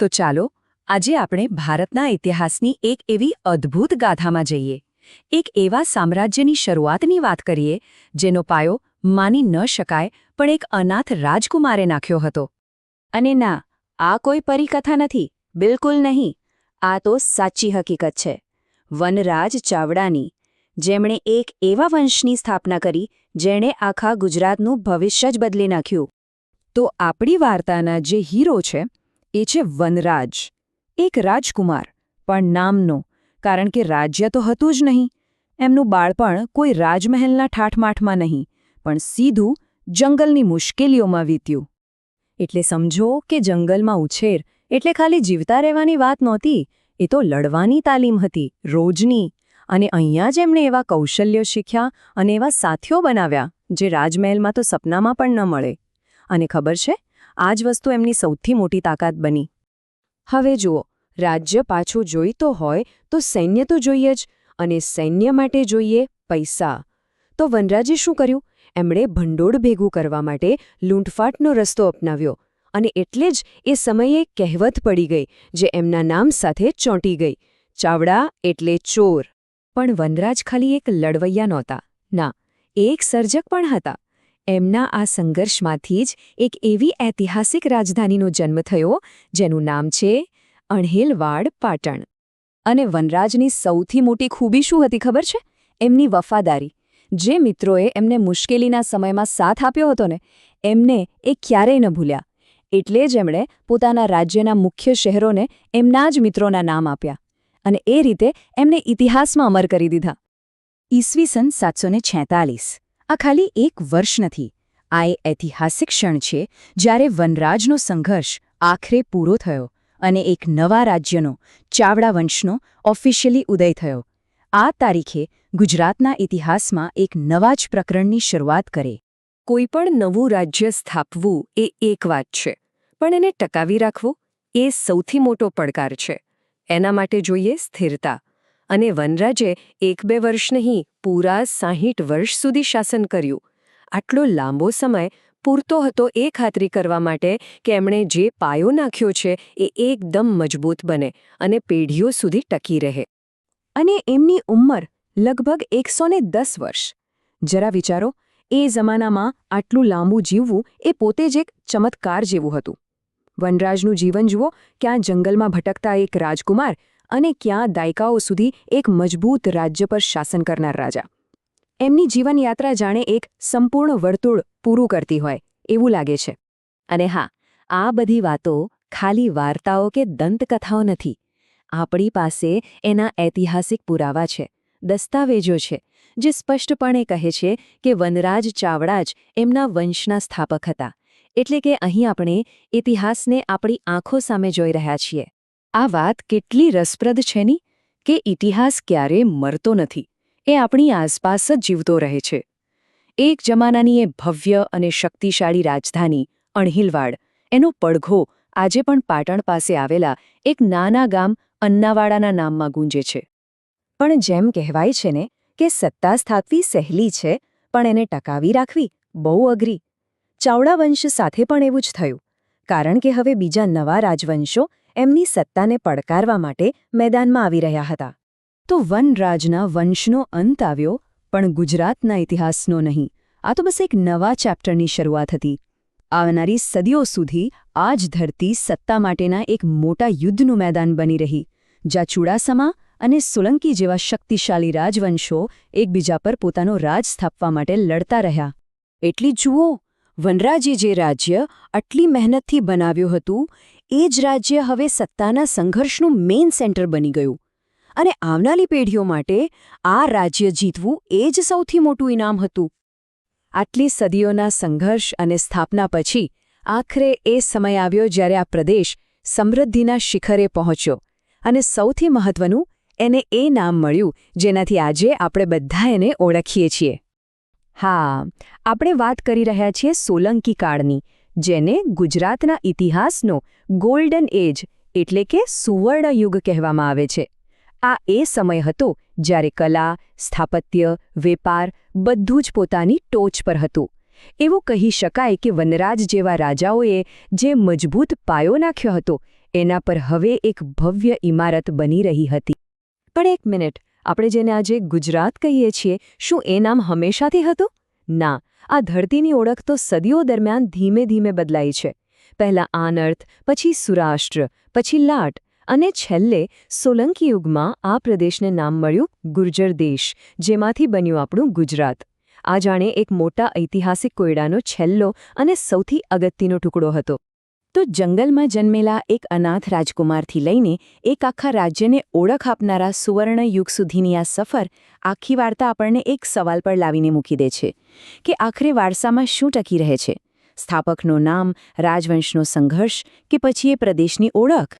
તો ચાલો, આજે આપણે ભારતના ઇતિહાસની એક એવી અદ્ભુત ગાથામાં જઈએ. એક એવા સામ્રાજ્યની શરૂઆતની વાત કરીએ, જેનો પાયો માની ન શકાય, પણ એક અનાથ રાજકુમારે નાખ્યો હતો. અને ના, આ કોઈ પરિકથા નથી, બિલકુલ નહીં. આ તો સાચી હકીકત છે. વનરાજ ચાવડાની, જેમણે એક એવા વંશની સ્થાપના કરી, જેણે આખા ગુજરાતનું ભવિષ્ય જ બદલી નાખ્યું. તો આપણી વાર્તાના જે હીરો છે એ છે વનરાજ. એક રાજકુમાર, પણ નામનો, કારણ કે રાજ્ય તો હતું જ નહીં. એમનું બાળપણ કોઈ રાજમહેલના ઠાઠમાઠમાં નહીં, પણ સીધું જંગલની મુશ્કેલીઓમાં વીત્યું. એટલે સમજો કે જંગલમાં ઉછેર એટલે ખાલી જીવતા રહેવાની વાત નહોતી, એ તો લડવાની તાલીમ હતી, રોજની. અને અહીંયા જ એમણે એવા કૌશલ્યો શીખ્યા અને એવા સાથીઓ બનાવ્યા, જે રાજમહેલમાં તો સપનામાં પણ ન મળે. અને ખબર છે? આ જ વસ્તુ એમની સૌથી મોટી તાકાત બની. હવે જુઓ, રાજ્ય પાછું જોઈતો હોય તો સૈન્ય તો જોઈએ જ, અને સૈન્ય માટે જોઈએ પૈસા. તો વનરાજે શું કર્યું? એમણે ભંડોળ ભેગું કરવા માટે લૂંટફાટનો રસ્તો અપનાવ્યો, અને એટલે જ એ સમયે કહેવત પડી ગઈ, જે એમના નામ સાથે ચોંટી ગઈ, ચાવડા એટલે ચોર. પણ વનરાજ ખાલી એક લડવૈયા નહોતા. ના એક સર્જક પણ હતા. એમના આ સંઘર્ષમાંથી જ એક એવી ઐતિહાસિક રાજધાનીનો જન્મ થયો, જેનું નામ છે અણહેલવાડ, પાટણ. અને વનરાજની સૌથી મોટી ખૂબી શું હતી ખબર છે? એમની વફાદારી. જે મિત્રોએ એમને મુશ્કેલીના સમયમાં સાથ આપ્યો હતો ને, એમને એ ક્યારેય ન ભૂલ્યા. એટલે જ એમણે પોતાના રાજ્યના મુખ્ય શહેરોને એમના જ મિત્રોના નામ આપ્યા. અને એ રીતે એમને ઇતિહાસમાં અમર કરી દીધા. ઈસવીસન સાતસો છેતાલીસ. આ ખાલી એક વર્ષ નથી. આ એ ઐતિહાસિક ક્ષણ છે જ્યારે વનરાજનો સંઘર્ષ આખરે પૂરો થયો અને એક નવા રાજ્યનો, ચાવડા વંશનો ઓફિશિયલી ઉદય થયો. આ તારીખે ગુજરાતના ઇતિહાસમાં એક નવા જ પ્રકરણની શરૂઆત કરે. કોઈપણ નવું રાજ્ય સ્થાપવું એ એક વાત છે, પણ એને ટકાવી રાખવું એ સૌથી મોટો પડકાર છે. એના માટે જોઈએ સ્થિરતા. અને વનરાજે એક બે વર્ષ નહીં, પૂરા સાહીઠ વર્ષ સુધી શાસન કર્યું. આટલો લાંબો સમય પૂરતો હતો એ ખાતરી કરવા માટે કે એમણે જે પાયો નાખ્યો છે એ એકદમ મજબૂત બને અને પેઢીઓ સુધી ટકી રહે. અને એમની ઉંમર લગભગ એકસો દસ વર્ષ. જરા વિચારો, એ જમાનામાં આટલું લાંબુ જીવવું એ પોતે જ એક ચમત્કાર જેવું હતું. વનરાજનું જીવન જુઓ, ક્યાં જંગલમાં ભટકતા એક રાજકુમાર અને ક્યાં દાયકાઓ સુધી એક મજબૂત રાજ્ય પર શાસન કરનાર રાજા. એમની જીવનયાત્રા જાણે એક સંપૂર્ણ વર્તુળ પૂરું કરતી હોય, એવું લાગે છે. અને હા, આ બધી વાતો ખાલી વાર્તાઓ કે દંતકથાઓ નથી. આપણી પાસે એના ઐતિહાસિક પુરાવા છે, દસ્તાવેજો છે, જે સ્પષ્ટપણે કહે છે કે વનરાજ ચાવડા જ એમના વંશના સ્થાપક હતા. એટલે કે અહીં આપણે ઇતિહાસને આપણી આંખો સામે જોઈ રહ્યા છીએ. આ વાત કેટલી રસપ્રદ છે ની કે ઇતિહાસ ક્યારેય મરતો નથી, એ આપણી આસપાસ જ જીવતો રહે છે. એક જમાનાની એ ભવ્ય અને શક્તિશાળી રાજધાની, અણહિલવાડ, એનો પડઘો આજે પણ પાટણ પાસે આવેલા એક નાના ગામ અન્નાવાડાના નામમાં ગુંજે છે. પણ જેમ કહેવાય છે ને કે સત્તા સ્થાપવી સહેલી છે, પણ એને ટકાવી રાખવી બહુ અઘરી. ચાવડા વંશ સાથે પણ એવું જ થયું, કારણ કે હવે બીજા નવા રાજવંશો એમની સત્તાને પડકારવા માટે મેદાનમાં આવી રહ્યા હતા. તો વનરાજના વંશનો અંત આવ્યો, પણ ગુજરાતના ઇતિહાસનો નહીં. આ તો બસ એક નવા ચેપ્ટરની શરૂઆત હતી. આવનારી સદીઓ સુધી આ જ ધરતી સત્તા માટેના એક મોટા યુદ્ધનું મેદાન બની રહી, જ્યાં ચુડાસમા અને સોલંકી જેવા શક્તિશાળી રાજવંશો એકબીજા પર પોતાનો રાજ સ્થાપવા માટે લડતા રહ્યા. એટલી જુઓ, વનરાજે જે રાજ્ય આટલી મહેનતથી બનાવ્યું હતું એ જ રાજ્ય હવે સત્તાના સંઘર્ષનું મેઇન સેન્ટર બની ગયું. અને આવનારી પેઢીઓ માટે આ રાજ્ય જીતવું એ જ સૌથી મોટું ઇનામ હતું. આટલી સદીઓના સંઘર્ષ અને સ્થાપના પછી આખરે એ સમય આવ્યો જ્યારે આ પ્રદેશ સમૃદ્ધિના શિખરે પહોંચ્યો અને સૌથી મહત્વનું, એને એ નામ મળ્યું જેનાથી આજે આપણે બધા એને ઓળખીએ છીએ. હા, આપણે વાત કરી રહ્યા છીએ સોલંકી કાળની જેને ગુજરાતના ઇતિહાસનો ગોલ્ડન એજ એટલે કે સુવર્ણયુગ કહેવામાં આવે છે. આ એ સમય હતો જ્યારે કલા, સ્થાપત્ય, વેપાર બધું જ પોતાની ટોચ પર હતું. એવું કહી શકાય કે વનરાજ જેવા રાજાઓએ જે મજબૂત પાયો નાખ્યો હતો, એના પર હવે એક ભવ્ય ઇમારત બની રહી હતી. પણ એક મિનિટ, આપણે જેને આજે ગુજરાત કહીએ છીએ, શું એ નામ હંમેશાથી હતું? ના, આ ધરતીની ઓળખ તો સદીઓ દરમિયાન ધીમે ધીમે બદલાઈ છે. પહેલાં આનર્થ, પછી સુરાષ્ટ્ર, પછી લાટ અને છેલ્લે સોલંકી યુગમાં આ પ્રદેશને નામ મળ્યું ગુર્જર દેશ, જેમાંથી બન્યું આપણું ગુજરાત. આ જાણે એક મોટા ઐતિહાસિક કોયડાનો છેલ્લો અને સૌથી અગત્યનો ટુકડો હતો. તો જંગલમાં જન્મેલા એક અનાથ રાજકુમારથી લઈને એક આખા રાજ્યને ઓળખ આપનારા સુવર્ણ યુગ સુધીની આ સફર આખી વાર્તા આપણને એક સવાલ પર લાવીને મૂકી દે છે કે આખરે વારસામાં શું ટકી રહે છે? સ્થાપકનું નામ, રાજવંશનો સંઘર્ષ કે પછી એ પ્રદેશની ઓળખ?